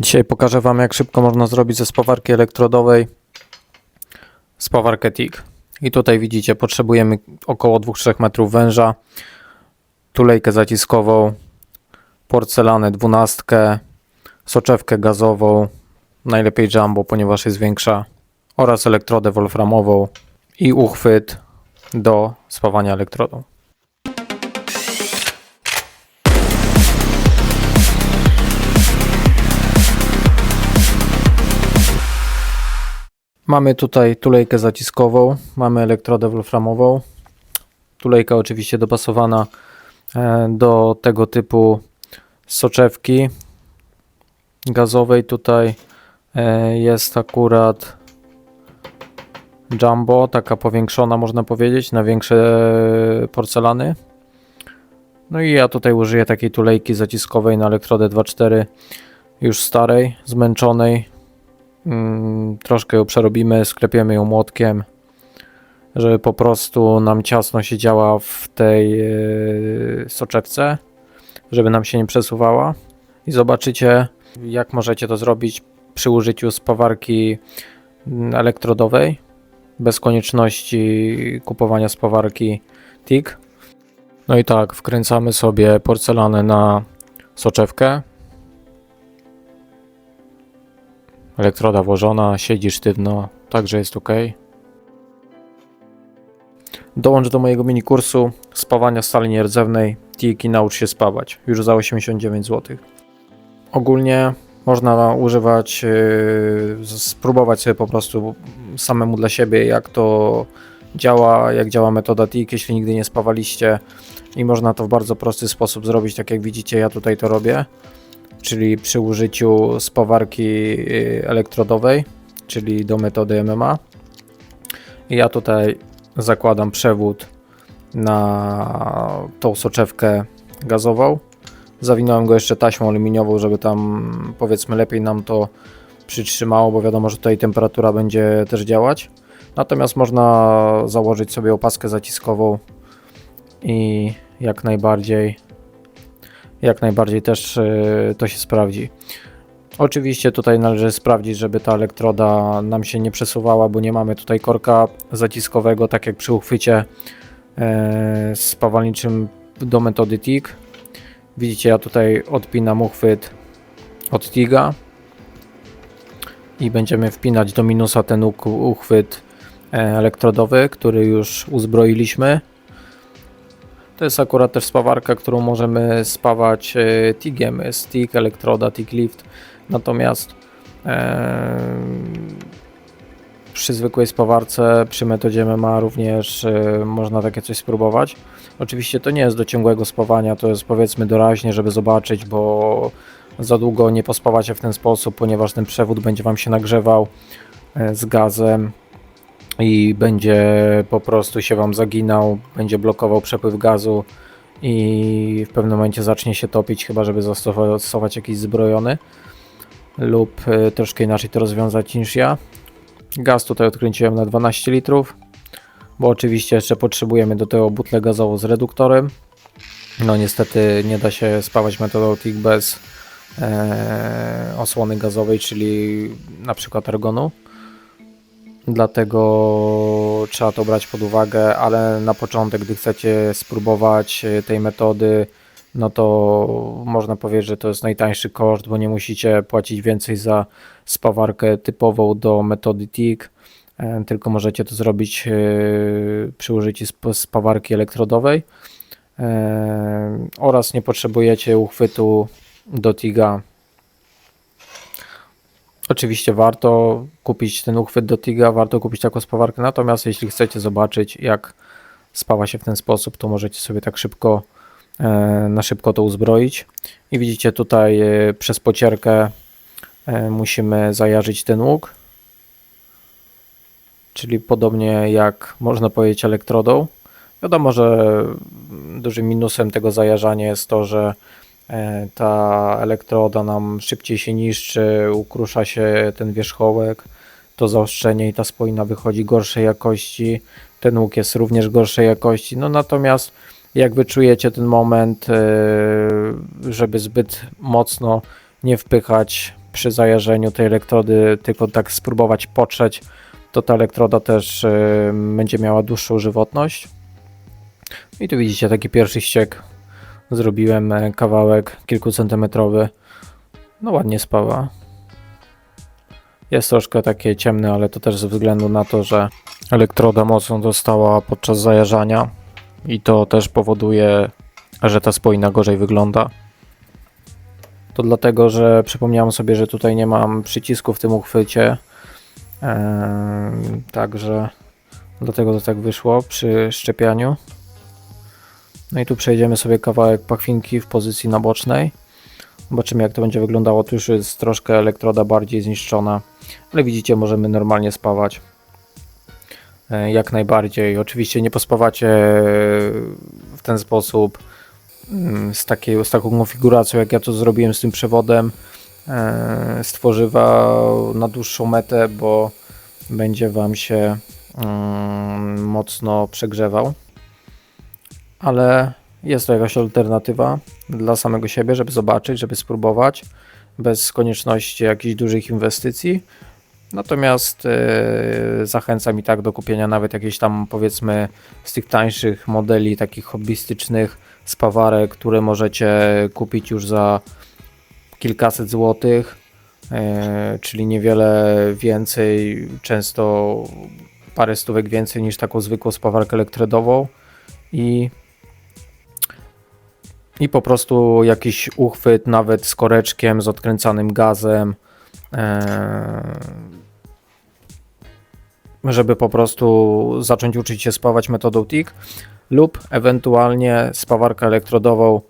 Dzisiaj pokażę Wam, jak szybko można zrobić ze spawarki elektrodowej spawarkę TIG. I tutaj widzicie, potrzebujemy około 2-3 metrów węża, tulejkę zaciskową, porcelanę 12, soczewkę gazową, najlepiej jumbo, ponieważ jest większa, oraz elektrodę wolframową i uchwyt do spawania elektrodą. Mamy tutaj tulejkę zaciskową, mamy elektrodę wolframową. Tulejka oczywiście dopasowana e, do tego typu soczewki gazowej. Tutaj e, jest akurat jumbo, taka powiększona można powiedzieć, na większe porcelany. No i ja tutaj użyję takiej tulejki zaciskowej na elektrodę 2.4 już starej, zmęczonej, Mm, troszkę ją przerobimy, sklepiemy ją młotkiem, żeby po prostu nam ciasno się działa w tej e, soczewce, żeby nam się nie przesuwała. I zobaczycie, jak możecie to zrobić przy użyciu spawarki mm, elektrodowej, bez konieczności kupowania spawarki TIG. No i tak, wkręcamy sobie porcelanę na soczewkę, Elektroda włożona, siedzi sztywno, także jest ok. Dołącz do mojego mini kursu spawania stali nierdzewnej TIG i naucz się spawać, już za 89 zł. Ogólnie można używać, yy, spróbować sobie po prostu samemu dla siebie, jak to działa, jak działa metoda TIG, jeśli nigdy nie spawaliście i można to w bardzo prosty sposób zrobić, tak jak widzicie, ja tutaj to robię czyli przy użyciu spawarki y, elektrodowej, czyli do metody MMA. Ja tutaj zakładam przewód na tą soczewkę gazową. Zawinąłem go jeszcze taśmą aluminiową, żeby tam powiedzmy lepiej nam to przytrzymało, bo wiadomo, że tutaj temperatura będzie też działać. Natomiast można założyć sobie opaskę zaciskową i jak najbardziej jak najbardziej też y, to się sprawdzi. Oczywiście tutaj należy sprawdzić, żeby ta elektroda nam się nie przesuwała, bo nie mamy tutaj korka zaciskowego, tak jak przy uchwycie e, spawalniczym do metody TIG. Widzicie, ja tutaj odpinam uchwyt od TIGa i będziemy wpinać do minusa ten uchwyt e, elektrodowy, który już uzbroiliśmy. To jest akurat też spawarka, którą możemy spawać e, TIGiem, TIG, elektroda, TIG lift. Natomiast e, przy zwykłej spawarce, przy metodzie MMA również e, można takie coś spróbować. Oczywiście to nie jest do ciągłego spawania, to jest powiedzmy doraźnie, żeby zobaczyć, bo za długo nie pospawacie w ten sposób, ponieważ ten przewód będzie Wam się nagrzewał e, z gazem i będzie po prostu się Wam zaginał, będzie blokował przepływ gazu i w pewnym momencie zacznie się topić, chyba żeby zastosować jakiś zbrojony lub y, troszkę inaczej to rozwiązać niż ja. Gaz tutaj odkręciłem na 12 litrów, bo oczywiście jeszcze potrzebujemy do tego butlę gazową z reduktorem. No niestety nie da się spawać metodą TIG bez e, osłony gazowej, czyli na przykład argonu dlatego trzeba to brać pod uwagę, ale na początek, gdy chcecie spróbować e, tej metody, no to można powiedzieć, że to jest najtańszy koszt, bo nie musicie płacić więcej za spawarkę typową do metody TIG, e, tylko możecie to zrobić e, przy użyciu spawarki elektrodowej. Oraz nie potrzebujecie uchwytu do TIGa Oczywiście warto kupić ten uchwyt do TIGA, warto kupić taką spawarkę, natomiast jeśli chcecie zobaczyć jak spawa się w ten sposób, to możecie sobie tak szybko e, na szybko to uzbroić. I widzicie tutaj e, przez pocierkę e, musimy zajarzyć ten łuk, czyli podobnie jak można powiedzieć elektrodą. Wiadomo, że dużym minusem tego zajarzania jest to, że ta elektroda nam szybciej się niszczy, ukrusza się ten wierzchołek, to zaostrzenie i ta spoina wychodzi gorszej jakości, ten łuk jest również gorszej jakości, no natomiast jak wyczujecie ten moment, e, żeby zbyt mocno nie wpychać przy zajarzeniu tej elektrody tylko tak spróbować potrzeć, to ta elektroda też y, będzie miała dłuższą żywotność. I tu widzicie taki pierwszy ściek. Zrobiłem e, kawałek kilkucentymetrowy. No ładnie spawa. Jest troszkę takie ciemne, ale to też ze względu na to, że elektroda mocno dostała podczas zajarzania i to też powoduje, że ta spoina gorzej wygląda. To dlatego, że przypomniałem sobie, że tutaj nie mam przycisku w tym uchwycie. Eee, także dlatego to tak wyszło przy szczepianiu. No i tu przejdziemy sobie kawałek pachwinki w pozycji nabocznej. Zobaczymy jak to będzie wyglądało. Tu już jest troszkę elektroda bardziej zniszczona, ale widzicie, możemy normalnie spawać. E, Jak najbardziej. Oczywiście nie pospawacie w ten sposób mm, z, takiej, z taką konfiguracją, jak ja to zrobiłem z tym przewodem e, z tworzywa na dłuższą metę, bo będzie Wam się mm, mocno przegrzewał. Ale jest to jakaś alternatywa dla samego siebie, żeby zobaczyć, żeby spróbować, bez konieczności jakichś dużych inwestycji. Natomiast e, zachęcam i tak do kupienia nawet jakiejś tam powiedzmy z tych tańszych modeli, takich hobbystycznych spawarek, które możecie kupić już za kilkaset złotych, e, czyli niewiele więcej, często parę stówek więcej niż taką zwykłą spawarkę elektrodową i i po prostu jakiś uchwyt, nawet z koreczkiem, z odkręcanym gazem, e, żeby po prostu zacząć uczyć się spawać metodą TIG lub ewentualnie spawarkę elektrodową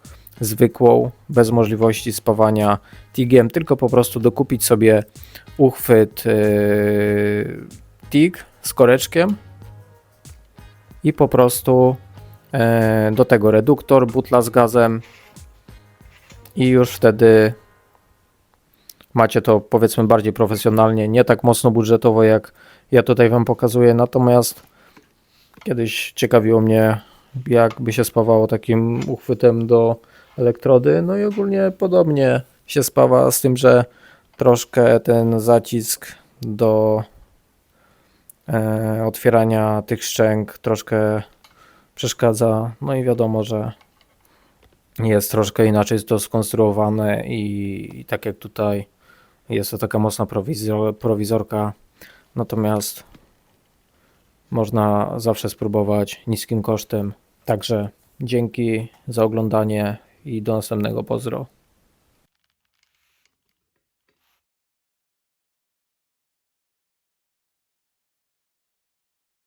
zwykłą, bez możliwości spawania TIGiem, tylko po prostu dokupić sobie uchwyt e, TIG z koreczkiem i po prostu do tego reduktor, butla z gazem. I już wtedy macie to powiedzmy bardziej profesjonalnie, nie tak mocno budżetowo jak ja tutaj Wam pokazuję, natomiast kiedyś ciekawiło mnie jak by się spawało takim uchwytem do elektrody, no i ogólnie podobnie się spawa z tym, że troszkę ten zacisk do e, otwierania tych szczęk troszkę przeszkadza. No i wiadomo, że jest troszkę inaczej to skonstruowane i, i tak jak tutaj jest to taka mocna prowizor, prowizorka, natomiast można zawsze spróbować niskim kosztem. Także dzięki za oglądanie i do następnego pozdro.